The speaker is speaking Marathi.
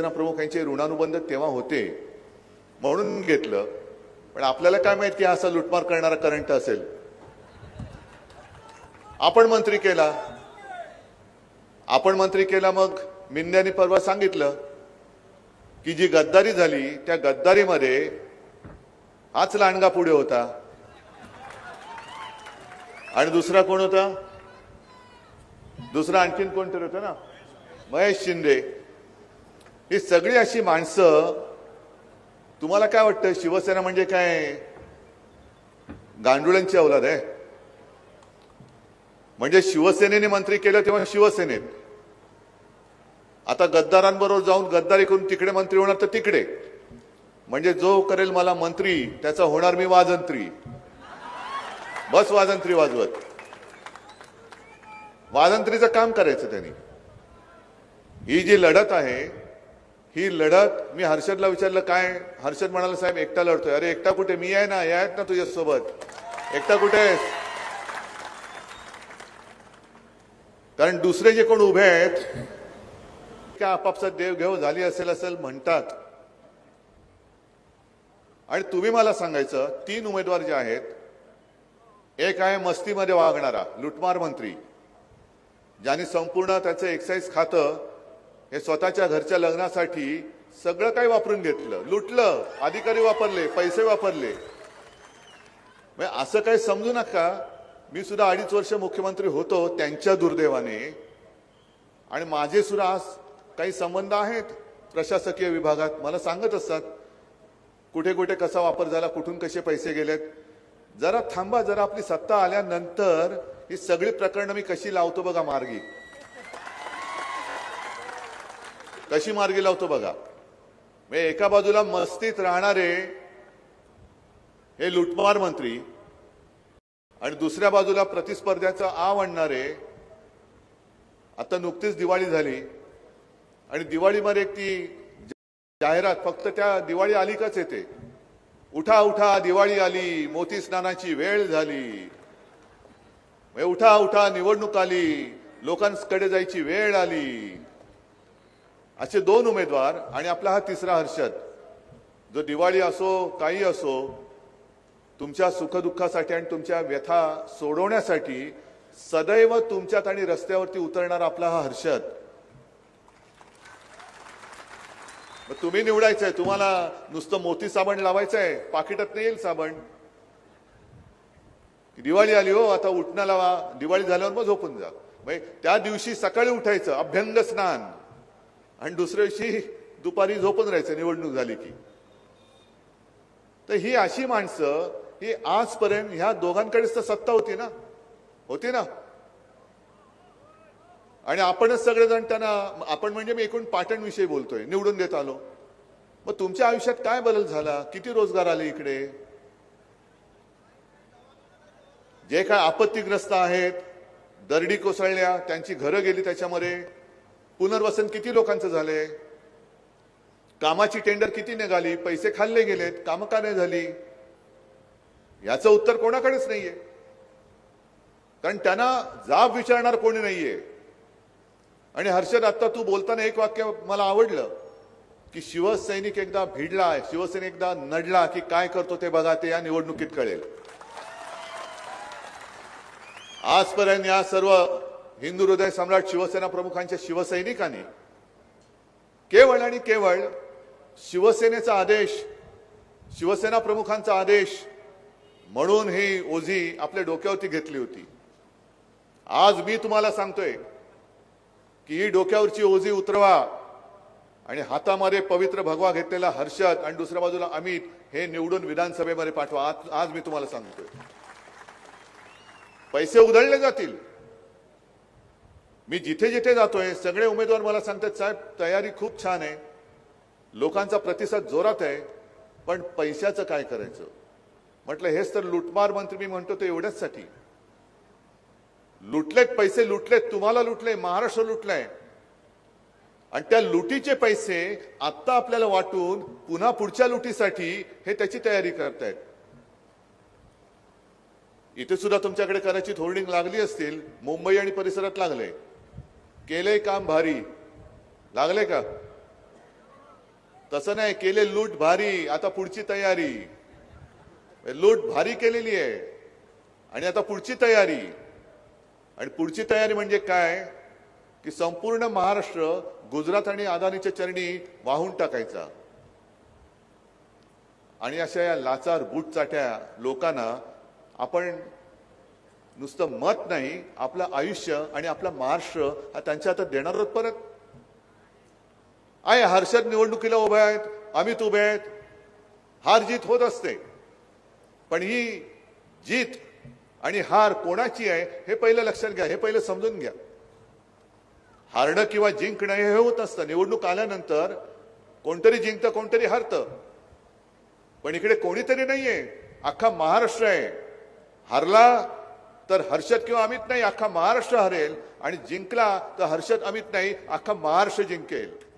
शिवसेना प्रमुख यांचे ऋणानुबंध तेव्हा होते म्हणून घेतलं. पण आपल्याला काय माहीत हा असा लुटमार करणारा करंट असेल? आपण मंत्री केला. आपण मंत्री केला मग मिंद्यानी परवा सांगितलं की जी गद्दारी झाली त्या गद्दारीमध्ये हाच लांडगा पुढे होता. आणि दुसरा कोण होता? दुसरा आणखीन कोणतरी होतं ना? महेश शिंदे. ही सगळी अशी माणसं तुम्हाला काय वाटतं शिवसेना म्हणजे काय? गांडुळांची अवलाद आहे. म्हणजे शिवसेनेने मंत्री केलं तेव्हा शिवसेनेत. आता गद्दारांबरोबर जाऊन गद्दारी करून तिकडे मंत्री होणार तर तिकडे. म्हणजे जो करेल मला मंत्री त्याचा होणार मी वाजंत्री. बस वाजंत्री वाजवत. वाजंत्रीचं काम करायचं त्यांनी. ही जी लढत आहे ही लढत मी हर्षदला विचारलं काय? हर्षद म्हणाला साहेब एकटा लढतोय. अरे एकटा कुठे? मी आहे ना या आहेत ना तुझ्या सोबत. एकटा कुठे आहेस? कारण दुसरे जे कोण उभे आहेत त्या आपापसात देवघेव झाली असेल असेल म्हणतात. आणि तुम्ही मला सांगायचं तीन उमेदवार जे आहेत एक आहे मस्तीमध्ये वागणारा लुटमार मंत्री ज्यांनी संपूर्ण त्याचं एक्साईज खातं हे स्वतःच्या घरच्या लग्नासाठी सगळं काही वापरून घेतलं. लुटलं अधिकारी वापरले पैसे वापरले. म्हणजे असं काही समजू नका. मी सुद्धा अडीच वर्ष मुख्यमंत्री होतो त्यांच्या दुर्दैवाने. आणि माझे सुद्धा आज काही संबंध आहेत प्रशासकीय विभागात. मला सांगत असतात कुठे कुठे कसा वापर झाला कुठून कसे पैसे गेलेत. जरा थांबा जरा आपली सत्ता आल्यानंतर ही सगळी प्रकरणं मी कशी लावतो बघा मार्गी. कशी मार्गी लावतो बघा. म्हणजे एका बाजूला मस्तीत राहणारे हे लुटमार मंत्री आणि दुसऱ्या बाजूला प्रतिस्पर्ध्याचं आव आणणारे आता नुकतीच दिवाळी झाली आणि दिवाळीमध्ये एक ती जाहिरात फक्त त्या दिवाळी आलीकच येते. उठा उठा दिवाळी आली मोती स्नानाची वेळ झाली. म्हणजे उठा उठा निवडणूक आली लोकांकडे जायची वेळ आली. असे दोन उमेदवार आणि आपला हा तिसरा हर्षद. जो दिवाळी असो काही असो तुमच्या सुखदुःखासाठी आणि तुमच्या व्यथा सोडवण्यासाठी सदैव तुमच्यात आणि रस्त्यावरती उतरणारा आपला हा हर्षद. मग तुम्ही निवडायचंय तुम्हाला नुसतं मोती साबण लावायचंय पाकिटात नाही येईल साबण. दिवाळी आली हो आता उठणं लावा. दिवाळी झाल्यावर मग झोपून जा. म्हणजे त्या दिवशी सकाळी उठायचं अभ्यंग स्नान. आणि दुसऱ्या दिवशी दुपारी झोपून राहायचं निवडणूक झाली की. तर ही अशी माणसं ही आजपर्यंत ह्या दोघांकडेच तर सत्ता होती ना? होती ना? आणि आपणच सगळेजण त्यांना आपण म्हणजे मी एकूण पाटणविषयी बोलतोय निवडून देत आलो. मग तुमच्या आयुष्यात काय बदल झाला? किती रोजगार आले इकडे? जे काय आपत्तीग्रस्त आहेत दरडी कोसळल्या त्यांची घरं गेली त्याच्यामध्ये. पुनर्वसन किती लोकांचं झालंय कामाची टेंडर किती निघाली? पैसे खाल्ले गेलेत कामं का नाही झाली? याचं उत्तर कोणाकडेच नाहीये. कारण त्यांना जाब विचारणार कोणी नाहीये. आणि हर्षद आता तू बोलताना एक वाक्य मला आवडलं की शिवसैनिक एकदा भिडला शिवसैनिक एकदा नडला की काय करतो ते बघा ते या निवडणुकीत कळेल. आजपर्यंत या सर्व हिंदू हृदय सम्राट शिवसेना प्रमुखांच्या शिवसैनिकांनी केवळ आणि केवळ शिवसेनेचा आदेश शिवसेना प्रमुखांचा आदेश म्हणून ही ओझी आपल्या डोक्यावरती घेतली होती. आज मी तुम्हाला सांगतोय की ही डोक्यावरची ओझी उतरवा आणि हातामध्ये पवित्र भगवा घेतलेला हर्षद आणि दुसऱ्या बाजूला अमित हे निवडून विधानसभेमध्ये पाठवा. आज आज मी तुम्हाला सांगतोय. पैसे उधळले जातील. मी जिथे जिथे जातोय सगळे उमेदवार मला सांगतात साहेब तयारी खूप छान आहे. लोकांचा प्रतिसाद जोरात आहे पण पैशाचं काय करायचं? म्हटलं हेच तर लुटमार मंत्री मी म्हणतो ते एवढ्याचसाठी. लुटलेत पैसे लुटलेत तुम्हाला लुटले महाराष्ट्र लुटलाय. आणि त्या लुटीचे पैसे आत्ता आपल्याला वाटून पुन्हा पुढच्या लुटीसाठी हे त्याची तयारी करतायत. इथे सुद्धा तुमच्याकडे करायची होल्डिंग लागली असतील मुंबई आणि परिसरात लागले केलंय काम भारी. लागले का? तसं नाही केले लूट भारी आता पुढची तयारी. लूट भारी केलेली आहे. आणि आता पुढची तयारी. आणि पुढची तयारी म्हणजे काय? की संपूर्ण महाराष्ट्र गुजरात आणि अदानीच्या चरणी वाहून टाकायचा. आणि अशा या लाचार बुटचाट्या लोकांना आपण नुसतं मत नाही आपलं आयुष्य आणि आपला महाराष्ट्र हा त्यांच्या हातात देणार आहोत परत. आहे हर्षद निवडणुकीला उभे आहेत अमित उभे आहेत. हार जीत होत असते. पण ही जीत आणि हार कोणाची आहे हे पहिलं लक्षात घ्या हे पहिलं समजून घ्या. हारणं किंवा जिंकणं हे होत असतं. निवडणूक आल्यानंतर कोणतरी जिंकतं कोणतरी हरतं. पण इकडे कोणीतरी नाहीये. अख्खा महाराष्ट्र आहे. हरला तर हर्षद किंवा अमित नाही अख्खा महाराष्ट्र हरेल. आणि जिंकला तर हर्षद अमित नाही अख्खा महाराष्ट्र जिंकेल.